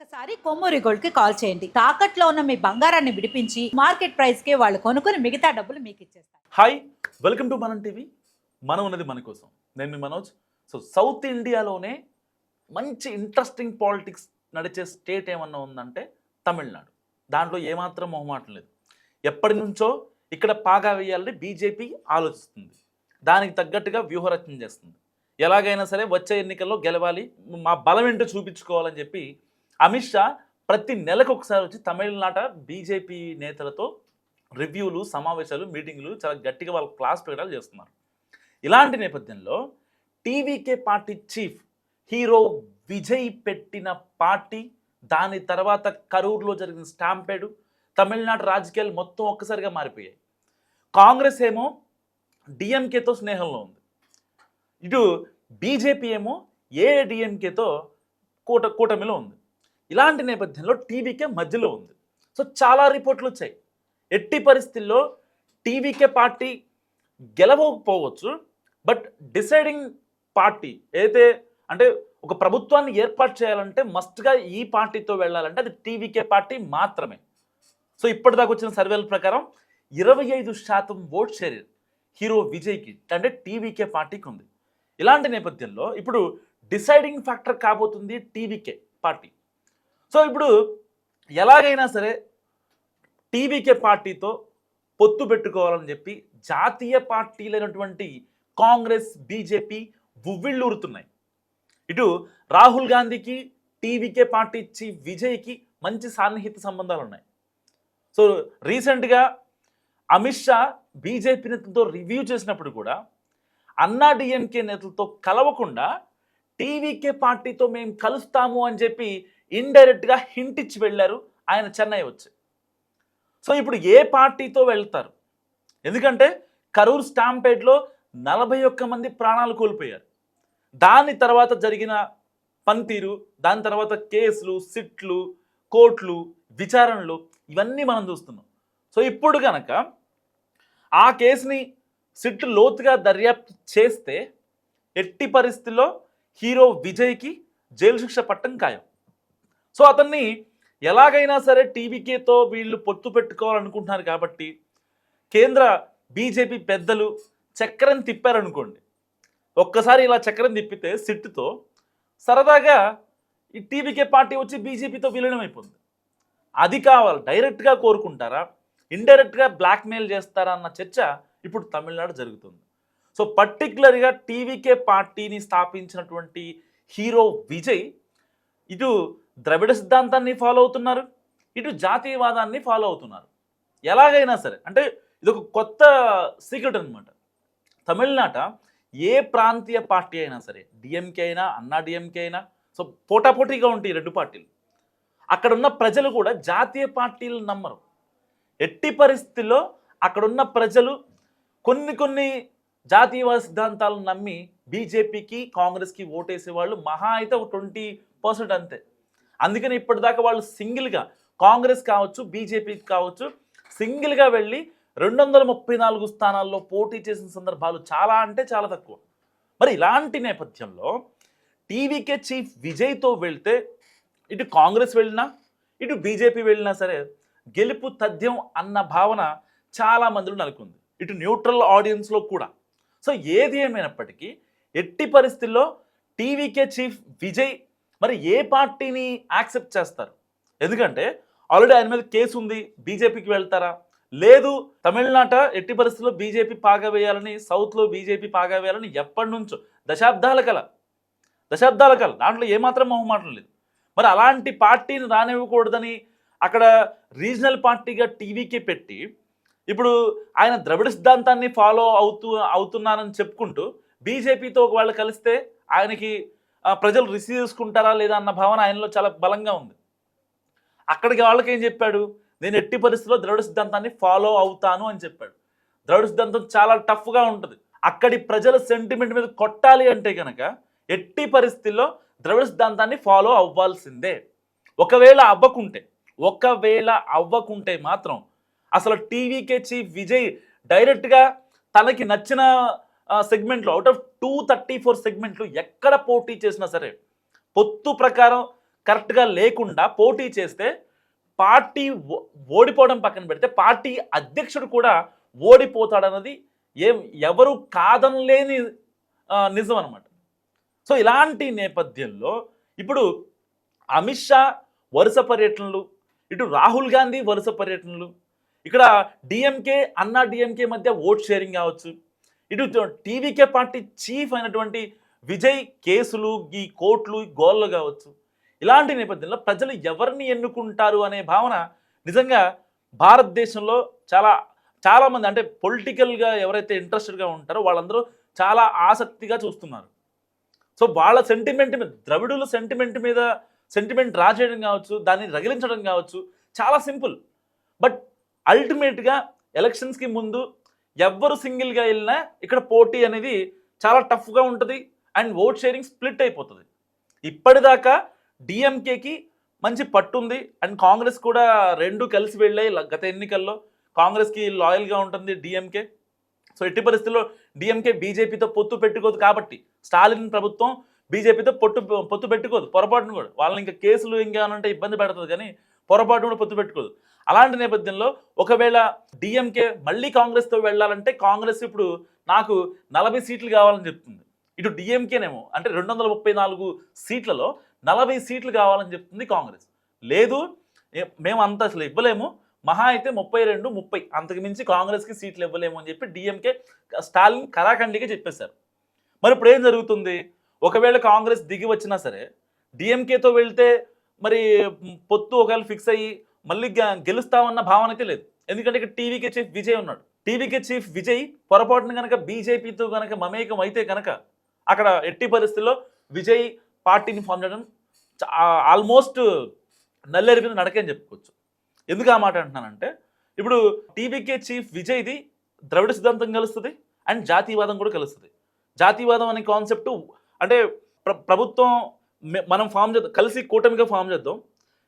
ఒక్కసారి కొమ్మూరి గోల్డ్కి కాల్ చేయండి. తాకట్లో ఉన్న మీ బంగారాన్ని విడిపించి మార్కెట్ ప్రైస్కి వాళ్ళు కొనుక్కుని మిగతా డబ్బులు మీకు ఇచ్చేస్తారు. Hi welcome to Manam TV. మనం ఉన్నది మన కోసం. నేను మీ మనోజ్. సో సౌత్ ఇండియాలోనే మంచి ఇంట్రెస్టింగ్ పాలిటిక్స్ నడిచే స్టేట్ ఏమన్నా ఉందంటే తమిళనాడు. దాంట్లో ఏమాత్రం మొహమాటం లేదు. ఎప్పటి నుంచో ఇక్కడ పాగా వేయాలని బీజేపీ ఆలోచిస్తుంది. దానికి తగ్గట్టుగా వ్యూహరచన చేస్తుంది. ఎలాగైనా సరే వచ్చే ఎన్నికల్లో గెలవాలి మా బలం ఏంటో చూపించుకోవాలని చెప్పి అమిత్ షా ప్రతి నెలకు ఒకసారి వచ్చి తమిళనాట బీజేపీ నేతలతో రివ్యూలు సమావేశాలు మీటింగులు చాలా గట్టిగా వాళ్ళ క్లాస్ పెట్టాలు చేస్తున్నారు. ఇలాంటి నేపథ్యంలో TVK party chief hero Vijay పెట్టిన పార్టీ దాని తర్వాత కరూర్లో జరిగిన స్టాంపేడు తమిళనాడు రాజకీయాలు మొత్తం ఒక్కసారిగా మారిపోయాయి. కాంగ్రెస్ ఏమో డిఎంకేతో స్నేహంలో ఉంది. ఇటు బీజేపీ ఏమో ఏడిఎంకేతో కూట కూటమిలో ఉంది. ఇలాంటి నేపథ్యంలో టీవీకే మధ్యలో ఉంది. సో చాలా రిపోర్ట్లు వచ్చాయి. ఎట్టి పరిస్థితుల్లో టీవీకే పార్టీ గెలవకపోవచ్చు బట్ డిసైడింగ్ పార్టీ ఏదైతే అంటే ఒక ప్రభుత్వాన్ని ఏర్పాటు చేయాలంటే మస్ట్గా ఈ పార్టీతో వెళ్ళాలంటే అది టీవీకే పార్టీ మాత్రమే. సో ఇప్పటిదాకా వచ్చిన సర్వేల ప్రకారం ఇరవై ఐదు శాతం ఓట్ షేర్ హీరో విజయ్కి అంటే టీవీకే పార్టీకి ఉంది. ఇలాంటి నేపథ్యంలో ఇప్పుడు డిసైడింగ్ ఫ్యాక్టర్ కాబోతుంది టీవీకే పార్టీ. సో ఇప్పుడు ఎలాగైనా సరే టీవీకే పార్టీతో పొత్తు పెట్టుకోవాలని చెప్పి జాతీయ పార్టీలైనటువంటి కాంగ్రెస్ బీజేపీ ఉవ్విళ్ళూరుతున్నాయి. ఇటు రాహుల్ గాంధీకి టీవీకే పార్టీ ఇచ్చి విజయ్కి మంచి సాన్నిహిత సంబంధాలు ఉన్నాయి. సో రీసెంట్గా అమిత్ షా బీజేపీ నేతలతో రివ్యూ చేసినప్పుడు కూడా అన్నా డిఎంకే నేతలతో కలవకుండా టీవీకే పార్టీతో మేము కలుస్తాము అని చెప్పి ఇండైరెక్ట్గా హింట్ ఇచ్చి వెళ్ళారు ఆయన చెన్నై వచ్చి. సో ఇప్పుడు ఏ పార్టీతో వెళ్తారు? ఎందుకంటే కరూర్ స్టాంపేట్లో నలభై ఒక్క మంది ప్రాణాలు కోల్పోయారు. దాని తర్వాత జరిగిన పనితీరు దాని తర్వాత కేసులు సిట్లు కోర్టులు విచారణలు ఇవన్నీ మనం చూస్తున్నాం. సో ఇప్పుడు కనుక ఆ కేసుని సిట్ లోతుగా దర్యాప్తు చేస్తే ఎట్టి పరిస్థితుల్లో హీరో విజయ్కి జైలు శిక్ష పట్టం ఖాయం. సో అతన్ని ఎలాగైనా సరే టీవీకేతో వీళ్ళు పొత్తు పెట్టుకోవాలనుకుంటున్నారు కాబట్టి కేంద్ర బీజేపీ పెద్దలు చక్రం తిప్పారనుకోండి. ఒక్కసారి ఇలా చక్రం తిప్పితే సిట్టుతో సరదాగా ఈ టీవీకే పార్టీ వచ్చి బీజేపీతో విలీనం అయిపోతుంది అది కావాలి డైరెక్ట్గా కోరుకుంటారా? ఇండైరెక్ట్గా బ్లాక్మెయిల్ చేస్తారా అన్న చర్చ ఇప్పుడు తమిళనాడు జరుగుతుంది. సో పర్టికులర్గా టీవీకే పార్టీని స్థాపించినటువంటి హీరో విజయ్ ఇటు ద్రవిడ సిద్ధాంతాన్ని ఫాలో అవుతున్నారు ఇటు జాతీయవాదాన్ని ఫాలో అవుతున్నారు. ఎలాగైనా సరే అంటే ఇది ఒక కొత్త సీక్రెట్ అనమాట తమిళనాట ఏ ప్రాంతీయ పార్టీ అయినా సరే డిఎంకే అయినా అన్నా డిఎంకే అయినా సో పోటాపోటీగా ఉంటాయి ఈ రెండు పార్టీలు. అక్కడ ఉన్న ప్రజలు కూడా జాతీయ పార్టీలు నమ్మరు. ఎట్టి పరిస్థితుల్లో అక్కడున్న ప్రజలు కొన్ని కొన్ని జాతీయవాద సిద్ధాంతాలను నమ్మి బీజేపీకి కాంగ్రెస్కి ఓటేసే వాళ్ళు మహా అయితే ఒక ట్వంటీ పర్సెంట్ అంతే. అందుకని ఇప్పటిదాకా వాళ్ళు సింగిల్గా కాంగ్రెస్ కావచ్చు బీజేపీ కావచ్చు సింగిల్గా వెళ్ళి రెండు వందల ముప్పై నాలుగు స్థానాల్లో పోటీ చేసిన సందర్భాలు చాలా అంటే చాలా తక్కువ. మరి ఇలాంటి నేపథ్యంలో టీవీకే చీఫ్ విజయ్తో వెళ్తే ఇటు కాంగ్రెస్ వెళ్ళినా ఇటు బీజేపీ వెళ్ళినా సరే గెలుపు తథ్యం అన్న భావన చాలా మందిలో నెలకొంది. ఇటు న్యూట్రల్ ఆడియన్స్లో కూడా. సో ఏది ఏమైనప్పటికీ ఎట్టి పరిస్థితుల్లో టీవీకే చీఫ్ విజయ్ మరి ఏ పార్టీని యాక్సెప్ట్ చేస్తారు? ఎందుకంటే ఆల్రెడీ ఆయన మీద కేసు ఉంది బీజేపీకి వెళ్తారా? లేదు తమిళనాట ఎట్టి పరిస్థితుల్లో బీజేపీ పాగా వేయాలని సౌత్లో బీజేపీ పాగా వేయాలని ఎప్పటి నుంచో దశాబ్దాల కల దశాబ్దాల కల దాంట్లో ఏమాత్రం మొహమాటం లేదు. మరి అలాంటి పార్టీని రానివ్వకూడదని అక్కడ రీజనల్ పార్టీగా టీవీకి పెట్టి ఇప్పుడు ఆయన ద్రవిడ సిద్ధాంతాన్ని ఫాలో అవుతూ అవుతున్నానని చెప్పుకుంటూ బీజేపీతో ఒకవేళ కలిస్తే ఆయనకి ప్రజలు రిసీవ్ చేసుకుంటారా లేదా అన్న భావన ఆయనలో చాలా బలంగా ఉంది. అక్కడికి వాళ్ళకి ఏం చెప్పాడు? నేను ఎట్టి పరిస్థితుల్లో ద్రవిడ సిద్ధాంతాన్ని ఫాలో అవుతాను అని చెప్పాడు. ద్రవిడ సిద్ధాంతం చాలా టఫ్గా ఉంటుంది. అక్కడి ప్రజల సెంటిమెంట్ మీద కొట్టాలి అంటే కనుక ఎట్టి పరిస్థితుల్లో ద్రవిడ సిద్ధాంతాన్ని ఫాలో అవ్వాల్సిందే. ఒకవేళ అవ్వకుంటే ఒకవేళ అవ్వకుంటే మాత్రం అసలు టీవీకే చీఫ్ విజయ్ డైరెక్ట్గా తనకి నచ్చిన సెగ్మెంట్లో out of two thirty four సెగ్మెంట్లు ఎక్కడ పోటీ చేసినా సరే పొత్తు ప్రకారం కరెక్ట్గా లేకుండా పోటీ చేస్తే పార్టీ ఓ- ఓడిపోవడం పక్కన పెడితే పార్టీ అధ్యక్షుడు కూడా ఓడిపోతాడన్నది ఏం ఎవరు కాదనలేని నిజం అనమాట సో ఇలాంటి నేపథ్యంలో ఇప్పుడు అమిత్ షా వరుస పర్యటనలు ఇటు రాహుల్ గాంధీ వరుస పర్యటనలు ఇక్కడ డిఎంకే అన్నా డిఎంకే మధ్య ఓట్ షేరింగ్ కావచ్చు ఇటు టీవీకే పార్టీ చీఫ్ అయినటువంటి విజయ్ కేసులు ఈ కోర్టులు గోళ్ళు కావచ్చు. ఇలాంటి నేపథ్యంలో ప్రజలు ఎవరిని ఎన్నుకుంటారు అనే భావన నిజంగా భారతదేశంలో చాలా చాలామంది అంటే పొలిటికల్గా ఎవరైతే ఇంట్రెస్టెడ్గా ఉంటారో వాళ్ళందరూ చాలా ఆసక్తిగా చూస్తున్నారు. సో వాళ్ళ సెంటిమెంట్ మీద ద్రవిడుల సెంటిమెంట్ మీద సెంటిమెంట్ రాచేయడం కావచ్చు దాన్ని రగిలించడం కావచ్చు చాలా సింపుల్. బట్ అల్టిమేట్గా ఎలక్షన్స్కి ముందు ఎవ్వరు సింగిల్గా వెళ్ళినా ఇక్కడ పోటీ అనేది చాలా టఫ్గా ఉంటుంది అండ్ ఓట్ షేరింగ్ స్ప్లిట్ అయిపోతుంది. ఇప్పటిదాకా డిఎంకేకి మంచి పట్టుంది అండ్ కాంగ్రెస్ కూడా రెండు కలిసి వెళ్ళాయి గత ఎన్నికల్లో. కాంగ్రెస్కి లాయల్గా ఉంటుంది డిఎంకే సో ఎట్టి పరిస్థితుల్లో డిఎంకే బీజేపీతో పొత్తు పెట్టుకోదు కాబట్టి స్టాలిన్ ప్రభుత్వం బీజేపీతో పొట్టు పొత్తు పెట్టుకోదు పొరపాటును కూడా. వాళ్ళని ఇంకా కేసులు ఇంకా అంటే ఇబ్బంది పెడుతుంది కానీ పొరపాటు కూడా పొత్తు పెట్టుకోదు. అలాంటి నేపథ్యంలో ఒకవేళ డిఎంకే మళ్ళీ కాంగ్రెస్తో వెళ్ళాలంటే కాంగ్రెస్ ఇప్పుడు నాకు నలభై సీట్లు కావాలని చెప్తుంది. ఇటు డిఎంకేనేమో అంటే రెండు వందల ముప్పై నాలుగు సీట్లలో నలభై సీట్లు కావాలని చెప్తుంది కాంగ్రెస్. లేదు మేము అంత అసలు ఇవ్వలేము. మహా అయితే ముప్పై రెండు ముప్పై అంతకుమించి కాంగ్రెస్కి సీట్లు ఇవ్వలేము అని చెప్పి డిఎంకే స్టాలిన్ కళాఖండిగా చెప్పేశారు. మరి ఇప్పుడు ఏం జరుగుతుంది? ఒకవేళ కాంగ్రెస్ దిగి వచ్చినా సరే డిఎంకేతో వెళ్తే మరి పొత్తు ఒకవేళ ఫిక్స్ అయ్యి మళ్ళీ గెలుస్తామన్న భావన అయితే లేదు. ఎందుకంటే ఇక్కడ టీవీకే చీఫ్ విజయ్ ఉన్నాడు. టీవీకే చీఫ్ విజయ్ పొరపాటున కనుక బీజేపీతో కనుక మమేకం అయితే కనుక అక్కడ ఎట్టి పరిస్థితుల్లో విజయ్ పార్టీని ఫామ్ చేయడం ఆల్మోస్ట్ నల్లేరు మీద నడకని చెప్పుకోవచ్చు. ఎందుకు ఆ మాట అంటున్నానంటే ఇప్పుడు టీవీకే చీఫ్ విజయ్ది ద్రవిడ సిద్ధాంతం కలుస్తుంది అండ్ జాతీయవాదం కూడా కలుస్తుంది జాతీయవాదం అనే కాన్సెప్ట్ అంటే ప్ర ప్రభుత్వం మనం ఫామ్ చేద్దాం కలిసి కూటమిగా ఫామ్ చేద్దాం.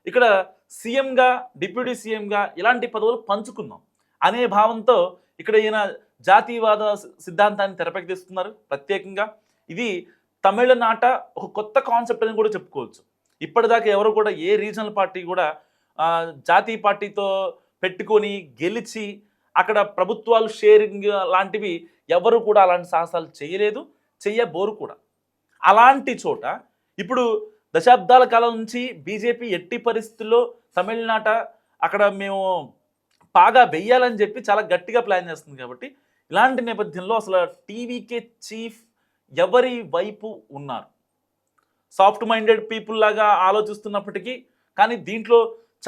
ఇక్కడ సీఎంగా డిప్యూటీ సీఎంగా ఇలాంటి పదవులు పంచుకుందాం అనే భావంతో ఇక్కడ ఈయన జాతీయవాద సిద్ధాంతాన్ని తెరపైకి తీస్తున్నారు ప్రత్యేకంగా. ఇది తమిళనాట ఒక కొత్త కాన్సెప్ట్ అని కూడా చెప్పుకోవచ్చు. ఇప్పటిదాకా ఎవరు కూడా ఏ రీజనల్ పార్టీ కూడా జాతీయ పార్టీతో పెట్టుకొని గెలిచి అక్కడ ప్రభుత్వాలు షేరింగ్ లాంటివి ఎవరు కూడా అలాంటి సాహసాలు చేయలేదు చెయ్యబోరు కూడా. అలాంటి చోట ఇప్పుడు దశాబ్దాల కాలం నుంచి బీజేపీ ఎట్టి పరిస్థితుల్లో తమిళనాట అక్కడ మేము బాగా వెయ్యాలని చెప్పి చాలా గట్టిగా ప్లాన్ చేస్తుంది కాబట్టి ఇలాంటి నేపథ్యంలో అసలు టీవీకే చీఫ్ ఎవరి వైపు ఉన్నారు? సాఫ్ట్ మైండెడ్ పీపుల్ లాగా ఆలోచిస్తున్నప్పటికీ కానీ దీంట్లో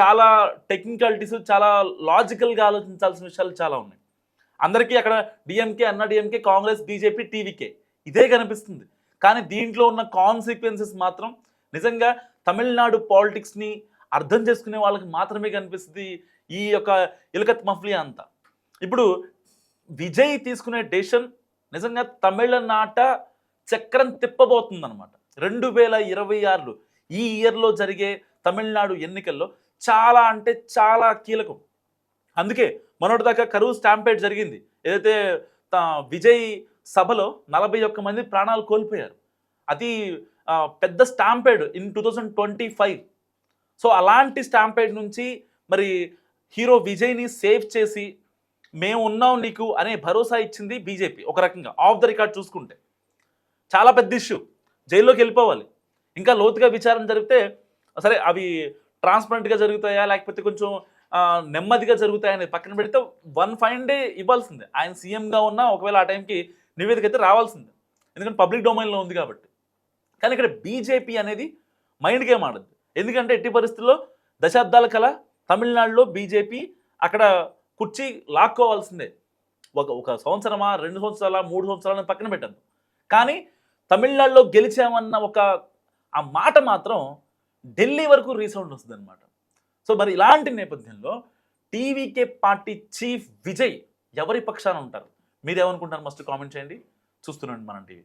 చాలా టెక్నికాలిటీస్ చాలా లాజికల్గా ఆలోచించాల్సిన విషయాలు చాలా ఉన్నాయి. అందరికీ అక్కడ డిఎంకే అన్న డిఎంకే కాంగ్రెస్ బీజేపీ టీవీకే ఇదే కనిపిస్తుంది. కానీ దీంట్లో ఉన్న కాన్సిక్వెన్సెస్ మాత్రం నిజంగా తమిళనాడు పాలిటిక్స్ని అర్థం చేసుకునే వాళ్ళకి మాత్రమే కనిపిస్తుంది ఈ యొక్క ఇలకత్ మఫ్లియా అంతా. ఇప్పుడు విజయ్ తీసుకునే డెసిషన్ నిజంగా తమిళనాట చక్రం తిప్పబోతుంది అనమాట రెండు వేల ఇరవై ఆరులో ఈ ఇయర్లో జరిగే తమిళనాడు ఎన్నికల్లో చాలా అంటే చాలా కీలకం. అందుకే మొన్నటిదాకా కరువు స్టాంపేట్ జరిగింది. ఏదైతే విజయ్ సభలో నలభై ఒక్క మంది ప్రాణాలు కోల్పోయారు. అది పెద్ద stampede in two thousand twenty five. So అలాంటి స్టాంపేడ్ నుంచి మరి హీరో విజయ్ని సేవ్ చేసి మేము ఉన్నాం నీకు అనే భరోసా ఇచ్చింది బీజేపీ ఒక రకంగా ఆఫ్ ద రికార్డ్ చూసుకుంటే. చాలా పెద్ద ఇష్యూ. జైల్లోకి వెళ్ళిపోవాలి. ఇంకా లోతుగా విచారణ జరిగితే సరే అవి ట్రాన్స్పరెంట్గా జరుగుతాయా? లేకపోతే కొంచెం నెమ్మదిగా జరుగుతాయని పక్కన పెడితే వన్ ఫైన్ డే ఇవ్వాల్సిందే. ఆయన సీఎంగా ఉన్నా ఒకవేళ ఆ టైంకి నివేదిక అయితే రావాల్సిందే. ఎందుకంటే పబ్లిక్ డొమైన్లో ఉంది కాబట్టి. కానీ ఇక్కడ బీజేపీ అనేది మైండ్ గేమ్ ఆడద్దు. ఎందుకంటే ఎట్టి పరిస్థితుల్లో దశాబ్దాల కల తమిళనాడులో బీజేపీ అక్కడ కుర్చీ లాక్కోవాల్సిందే. ఒక ఒక సంవత్సరమా రెండు సంవత్సరాల మూడు సంవత్సరాలని పక్కన పెట్టద్దు. కానీ తమిళనాడులో గెలిచామన్న ఒక ఆ మాట మాత్రం ఢిల్లీ వరకు రీసౌండ్ వస్తుంది అనమాట సో మరి ఇలాంటి నేపథ్యంలో టీవీకే పార్టీ చీఫ్ విజయ్ ఎవరి పక్షాన ఉంటారు? మీరేమనుకుంటున్నారు మస్ట్ కామెంట్ చేయండి. చూస్తున్నాండి మనం టీవీ.